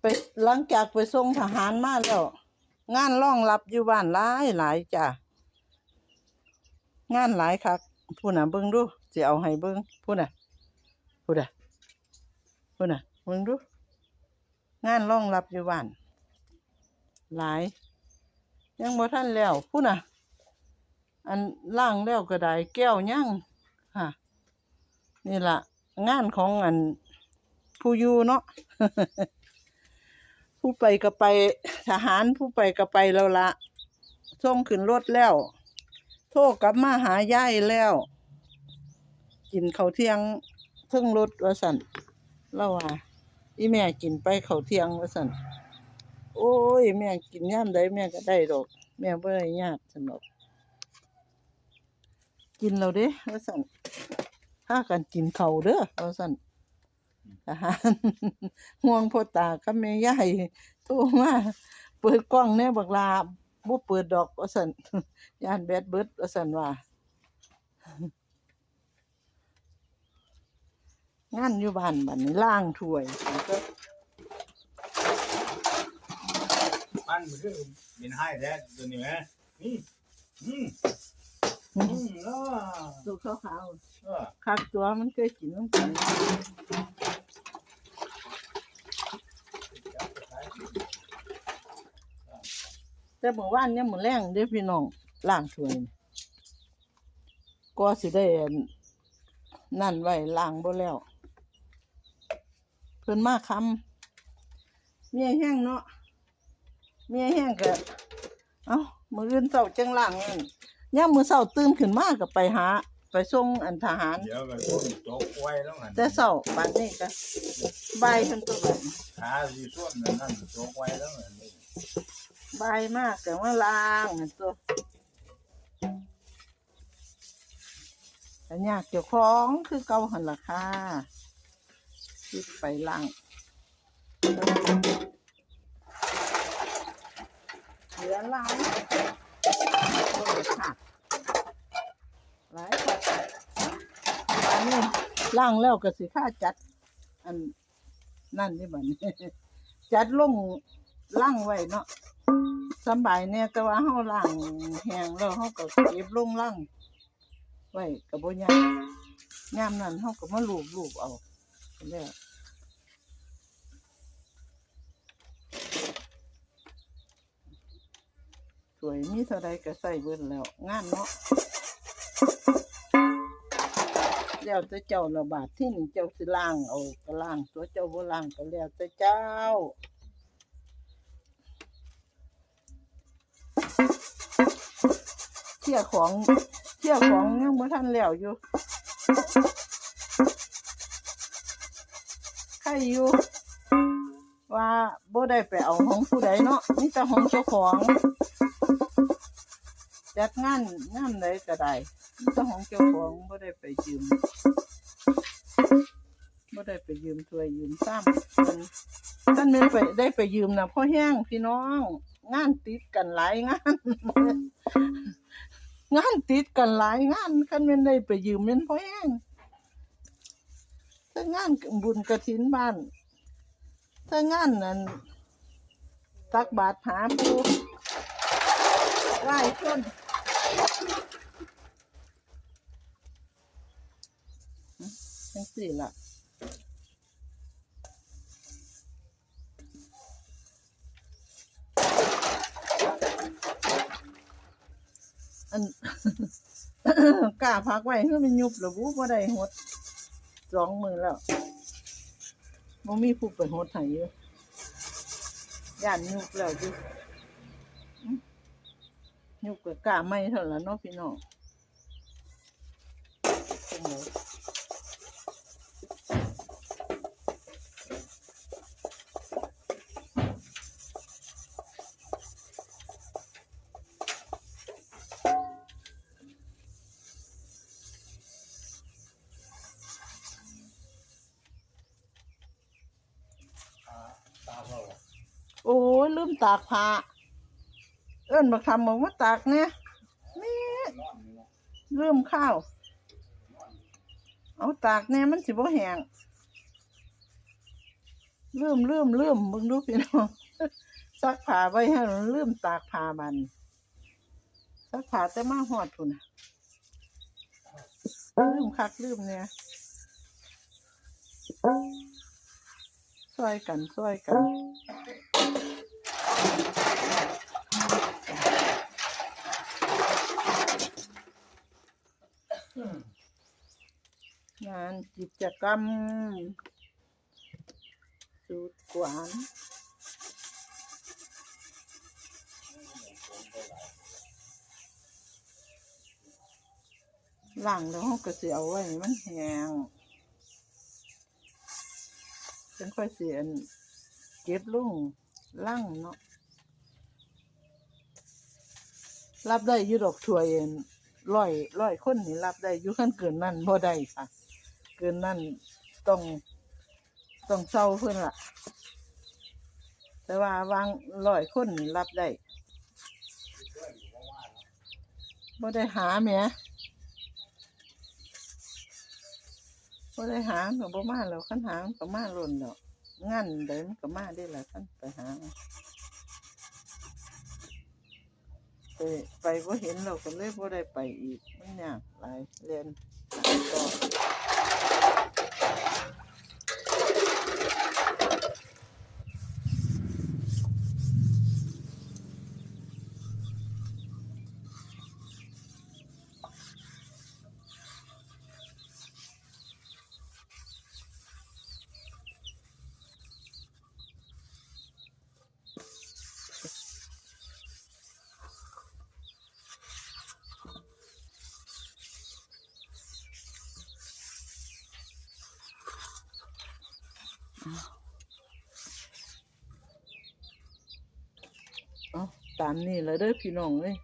ไปหลังจากไปส่งทหารมาแล้ว งานรองรับอยู่บ้านหลายหลายจ้ะงานหลายคักพูดน่ะเบิ่งดูสิเอาให้เบิ่งพูดน่ะพูดน่ะพูดน่ะเบิ่งดู งานรองรับอยู่บ้านหลาย ยังบ่ทันแล้วพูดน่ะ อันล่างแล้วก็ได้แก้วยังค่ะ นี่ละงานของอันผู้อยู่เนาะ ผู้ไปก็ไปทหารผู้ไปก็ไปแล้วละส่งขึ้นรถแล้ว โทรกลับมาหายายแล้ว กินเขาเที่ยงเพิ่งรถวสันเล่าว่าอีแม่กินไปเขาเที่ยงวสันโอ้ย แม่กินย่ามใดแม่ก็ได้ดอก แม่บ่ได้ยากสนอกกินแล้วเด้วสั่นพากันกินเขาเด้อวสัน ห่วงพ่อตากับแม่ยายโทรมาเปิดกล้องแน่บักลาบ่เปิดดอกว่าซั่นย่านแบตเบิดว่าซั่นว่างานอยู่บ้านบัดนี้ล้างถ้วยมันมันคือเป็นให้แท้ตัวนี้ไหมนี่อืม อืมเออตัวขาวเออๆคักตัวมันเคยกินนำกันแต่เมื่อวานเนี่ยมื้อแรงเด้อพี่น้องล้างถ้วยนี่ก็สิได้อันนั่นไว้ล้างบ่แล้ว เพิ่นมาคำเมียแห้งเนาะเมียแห้งก็เอ้ามื้ออื่นเช้าจังล้างนั่น ยามมื้อเช้าตื่นขึ้นมาก็ไปหา ไปส่งอันทหาร เดี๋ยวก็ต้นโต๊ะไว้แล้วหันแต่เช้าบัดนี้ก็บ่ายเพิ่นก็บัดนี้ขาสีส่วนนั่นนั่นโต๊ะไว้แล้วหันนี่บ่ายมากก็มาล้างนั่นตัวแต่ยากเจ้าของคือเก่าหั่นล่ะค่ะคิดไปล้างเหลือหลา หลายค่ะอันนี้ล้างแล้วก็สิค่าจัด อันนั่นนี่บัดนี้จัดลงล่างไว้เนาะสบายเนี่ยแต่ว่าเฮาล่างแห้งแล้วเฮาก็เก็บลงล่างไว้ก็บ่ยากยามนั้นเฮาก็มาลูบๆเอาแล้ว สวยมีเท่าใดก็ใส่เบิดแล้วงานเนาะแล้วแต่เจ้าระบาดที่นี่เจ้าสิล้างเอาก็ล้างตัวเจ้าบ่ล้างก็แล้วแต่เจ้าเที่ยของเที่ยของยังบ่ทันแล้วอยู่ใครอยู่ว่าบ่ได้ไปเอาของผู้ใดเนาะมีแต่ของเจ้าของ จัดงานงานใดก็ได้มีแต่ของเจ้าของบ่ได้ไปยืมบ่ได้ไปยืมถ้วยยืมซ้ำเพิ่นท่านแม่ไปได้ไปยืมนะพ่อแห้งพี่น้อง งานติดกันหลายงานงานติดกันหลายงานคันแม่ได้ไปยืมแม่นพอแห้งถ้างานบุญกฐินบ้านถ้างานนั้นตักบาตรหาปูไหว้น จังสี่ละอันกล้าพักไว้คือมันยุบหรือบุบ่ได้หดสองมือแล้วบ่มีผู้ไปหดให้อยู่ย่านยุบแล้วอยู่อื้ ยุบก็กล้าไม่เท่านั้นเนาะพี่น้องจังไดโอ้ยลืมตากผ้า เอิ้นบักทำบอกว่าตากเนี่ยแม่ลืมข้าว เอาตากแน่มันสิบ่แห้งลืมลืมลืมมึงดูพี่น้องซักผ้าไว้ให้มันลืมตากผ้ามันซักผ้าแต่มาหอดพุ่นน่ะลืมคักลืมเนี่ยช่วยกันช่วยกัน งาน กิจกรรมสูตรกวานล่างแล้วเก็สิเอาไว้มันแห้งจังค่อยเสียนเก็บลุงล่างเนาะรับได้ยุดอกถ้วยอั่นร้อยร้อยคนนี่รับได้ยู่ขั้นเกินนั่นบ่ได้ค่ะ เกินนั่นต้องต้องเศร้าเพิ่นล่ะแต่ว่าวางร้อยคนนี่รับได้บ่ได้หาแหมบ่ได้หาก็บ่มาแล้วคันหามันก็มาล้นแล้วงานใดมันก็มาได้ล่ะคันไปหาไปไปบ่เห็นเราก็เลยบ่ได้ไปอีกมันยากหลายเรียนต่อ เอาตามนี่เลยเด้อพี่น้องเอ้ย